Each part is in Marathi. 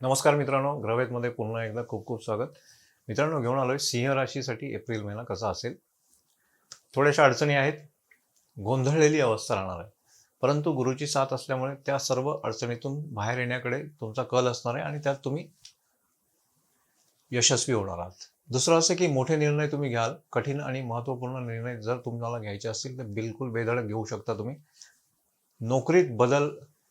नमस्कार मित्रांनो ग्रवेतमध्ये पुन्हा एकदा खूप खूप स्वागत. मित्रांनो घेऊन आलोय सिंह राशीसाठी एप्रिल महिना कसा असेल? थोड्याशा अडचणी आहेत. गोंधळलेली अवस्था राहणार आहे. परंतु गुरुची साथ असल्यामुळे त्या सर्व अडचणीतून बाहेर येण्याकडे तुमचा कल असणार आहे आणि त्यात तुम्ही यशस्वी होणार आहात. दुसरं असं की मोठे निर्णय तुम्ही घ्याल. कठीण आणि महत्त्वपूर्ण निर्णय जर तुम्हाला घ्यायचे असतील तर बिलकुल बेधडक घेऊ शकता तुम्ही. नोकरीत बदल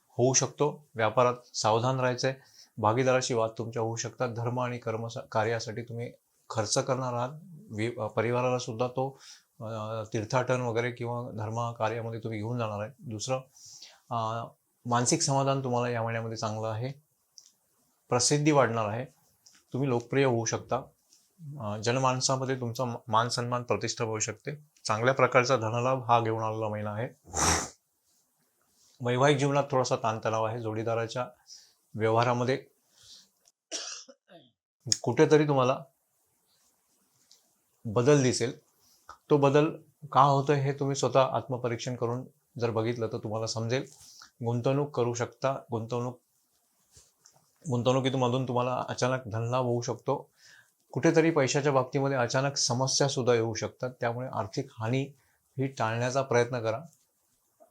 होऊ शकतो. व्यापारात सावधान राहायचं आहे भागीदाराशी वाद तुमच्या होऊ शकतात. धर्म आणि कर्म कार्यासाठी तुम्ही खर्च करणार आहात. परिवाराला सुद्धा तो तीर्थाटन वगैरे किंवा धर्म कार्यामध्ये तुम्ही घेऊन जाणार आहे. दुसरं मानसिक समाधान तुम्हाला या महिन्यामध्ये चांगलं आहे. प्रसिद्धी वाढणार आहे. तुम्ही लोकप्रिय होऊ शकता. जनमानसामध्ये तुमचा मान सन्मान प्रतिष्ठा होऊ शकते. चांगल्या प्रकारचा धनलाभ हा घेऊन आलेला महिना आहे. वैवाहिक जीवनात थोडासा ताणतणाव आहे. जोडीदाराच्या व्यवहारामध्ये कुठेतरी तुम्हाला बदल दिसेल. तो बदल का होतोय हे तुम्ही स्वतः आत्मपरीक्षण करून जर बघितलं तर तुम्हाला समजेल. गुंतवणूक करू शकता. गुंतवणूक गुंतवणुकीतून तुम्हाला अचानक धनलाभ होऊ शकतो. कुठेतरी पैशाच्या बाबतीमध्ये अचानक समस्या सुद्धा येऊ शकतात. त्यामुळे आर्थिक हानी ही टाळण्याचा प्रयत्न करा.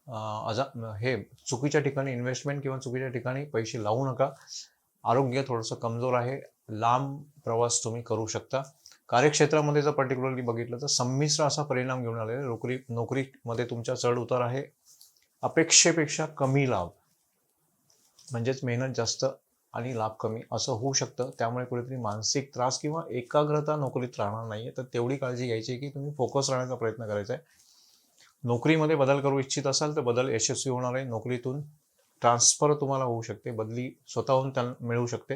अजा हे चुकीच्या ठिकाणी इन्व्हेस्टमेंट किंवा चुकीच्या ठिकाणी पैसे लावू नका. आरोग्य थोडंसं कमजोर आहे. लांब प्रवास तुम्ही करू शकता. कार्यक्षेत्रामध्ये जर पर्टिक्युलरली बघितलं तर संमिश्र असा परिणाम घेऊन आलेला आहे. नोकरी नोकरीमध्ये तुमच्या चढ उतार आहे. अपेक्षेपेक्षा कमी लाभ म्हणजेच मेहनत जास्त आणि लाभ कमी असं होऊ शकतं. त्यामुळे कुठेतरी मानसिक त्रास किंवा एकाग्रता नोकरीत राहणार नाही आहे तर तेवढी काळजी घ्यायची की तुम्ही फोकस राहण्याचा प्रयत्न करायचा आहे. नोकरीमध्ये बदल करू इच्छित असाल तर बदल यशस्वी होणार आहे. नोकरीतून ट्रान्सफर तुम्हाला होऊ शकते. बदली स्वतःहून त्या मिळू शकते.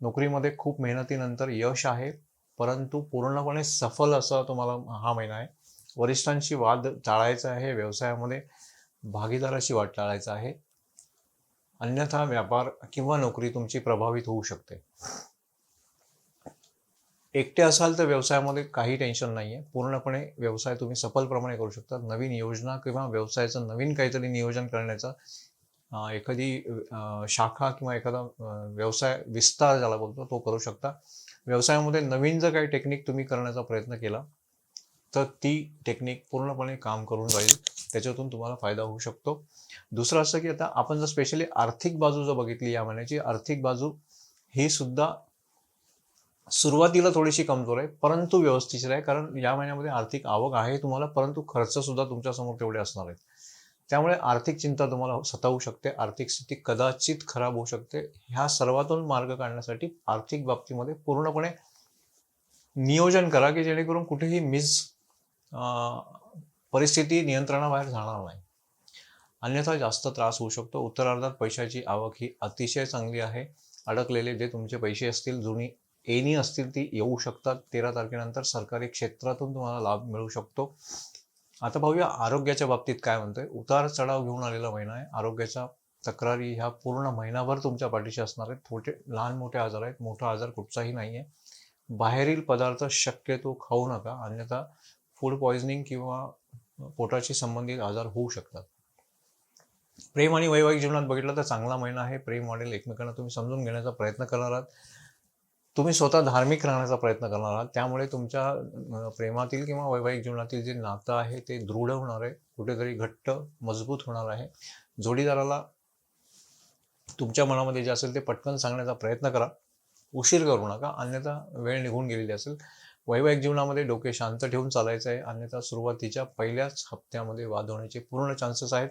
नोकरीमध्ये खूप मेहनतीनंतर यश आहे परंतु पूर्णपणे सफल असा तुम्हाला हा महिना आहे. वरिष्ठांशी वाद टाळायचा आहे व्यवसायामध्ये भागीदाराशी वाद टाळायचा आहे. अन्यथा व्यापार किंवा नोकरी तुमची प्रभावित होऊ शकते. एकटे असाल तर व्यवसायामध्ये काही टेन्शन नाही आहे पूर्णपणे व्यवसाय तुम्ही सफलप्रमाणे करू शकता. नवीन योजना किंवा व्यवसायाचं नवीन काहीतरी नियोजन करण्याचा एखादी शाखा किंवा एखादा व्यवसाय विस्तार ज्याला बोलतो तो करू शकता. व्यवसायामध्ये नवीन जर काही टेक्निक तुम्ही करण्याचा प्रयत्न केला तर ती टेक्निक पूर्णपणे काम करून जाईल. त्याच्यातून तुम्हाला फायदा होऊ शकतो. दुसरं असं की आता आपण जर स्पेशली आर्थिक बाजू जर बघितली या महिन्याची आर्थिक बाजू ही सुद्धा सुरुवातीला थोडीशी कमजोर आहे परंतु व्यवस्थित आहे कारण या महिन्यामध्ये आर्थिक आवक आहे तुम्हाला परंतु खर्च सुद्धा तुमच्यासमोर तेवढे असणार आहेत. त्यामुळे आर्थिक चिंता तुम्हाला सतावू शकते आर्थिक स्थिती कदाचित खराब होऊ शकते. ह्या सर्वातून मार्ग काढण्यासाठी आर्थिक बाबतीमध्ये पूर्णपणे नियोजन करा की जेणेकरून कुठेही मिस परिस्थिती नियंत्रणाबाहेर जाणार नाही. अन्यथा जास्त त्रास होऊ शकतो. उत्तरार्धात पैशाची आवक ही अतिशय चांगली आहे. अडकलेले जे तुमचे पैसे असतील जुनी एनी असतील ती येऊ शकतात. तेरा तारखेनंतर सरकारी क्षेत्रातून तुम्हाला लाभ मिळू शकतो. आता पाहूया आरोग्याच्या बाबतीत काय म्हणतोय. उतार चढाव घेऊन आलेला महिना आहे. आरोग्याच्या तक्रारी ह्या पूर्ण महिनाभर तुमच्या पाठीशी असणार आहेत. छोटे लहान मोठे आजार आहेत. मोठा आजार कुठचाही नाही आहे बाहेरील पदार्थ शक्यतो खाऊ नका. अन्यथा फूड पॉइझनिंग किंवा पोटाशी संबंधित आजार होऊ शकतात. प्रेम आणि वैवाहिक जीवनात बघितलं तर चांगला महिना आहे. प्रेम वाढेल. एकमेकांना तुम्ही समजून घेण्याचा प्रयत्न करणार आहात. तुम्ही स्वतः धार्मिक राहण्याचा प्रयत्न करणार आहात. त्यामुळे तुमच्या प्रेमातील किंवा वैवाहिक जीवनातील जे नातं आहे ते दृढ होणार आहे. कुठेतरी घट्ट मजबूत होणार आहे. जोडीदाराला तुमच्या मनामध्ये जे असेल ते पटकन सांगण्याचा प्रयत्न करा. उशीर करू नका. अन्यथा वेळ निघून गेलेली असेल. वैवाहिक जीवनामध्ये डोके शांत ठेवून चालायचं आहे. अन्यथा सुरुवातीच्या पहिल्याच हप्त्यामध्ये वाद होण्याचे पूर्ण चान्सेस आहेत.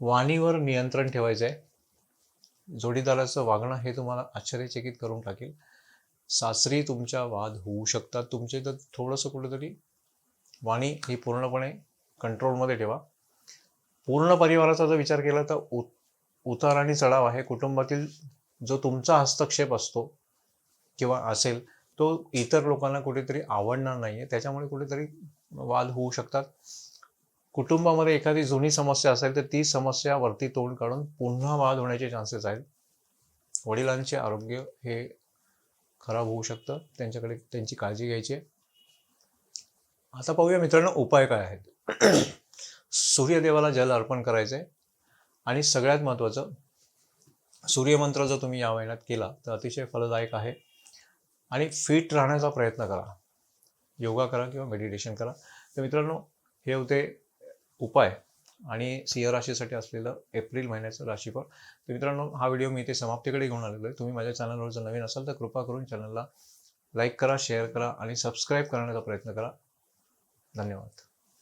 वाणीवर नियंत्रण ठेवायचं आहे. जोडीदाराचं वागणं हे तुम्हाला आश्चर्यचकित करून टाकेल. सासरी तुमच्या वाद होऊ शकतात. तुमचे तर थोडंसं कुठेतरी वाणी ही पूर्णपणे कंट्रोलमध्ये ठेवा. पूर्ण परिवाराचा जर विचार केला तर उ उतार आणि चढाव आहे. कुटुंबातील जो तुमचा हस्तक्षेप असतो किंवा असेल तो इतर लोकांना कुठेतरी आवडणार नाही आहे त्याच्यामुळे कुठेतरी वाद होऊ शकतात. कुटुंबामध्ये एखादी जुनी समस्या असेल तर ती समस्या वरती तोंड काढून पुन्हा वाद होण्याचे चान्सेस आहेत. वडिलांचे आरोग्य हे खराब होऊ शकतं. त्यांच्याकडे त्यांची काळजी घ्यायची आहे. आता पाहूया मित्रांनो उपाय काय आहेत? सूर्यदेवाला जल अर्पण करायचं आहे आणि सगळ्यात महत्त्वाचं सूर्यमंत्र जर तुम्ही या महिन्यात केला तर अतिशय फलदायक आहे. आणि फिट राहण्याचा प्रयत्न करा. योगा करा किंवा मेडिटेशन करा. तर मित्रांनो हे होते उपाय आणि सिंह राशीसाठी असलेलं एप्रिल महिन्याचं राशीफळ. तर मित्रांनो हा व्हिडिओ मी इथे समाप्तीकडे घेऊन आलेलो आहे. तुम्ही माझ्या चॅनलवर जर नवीन असाल तर कृपा करून चॅनलला लाईक करा शेअर करा आणि सबस्क्राईब करण्याचा प्रयत्न करा. धन्यवाद.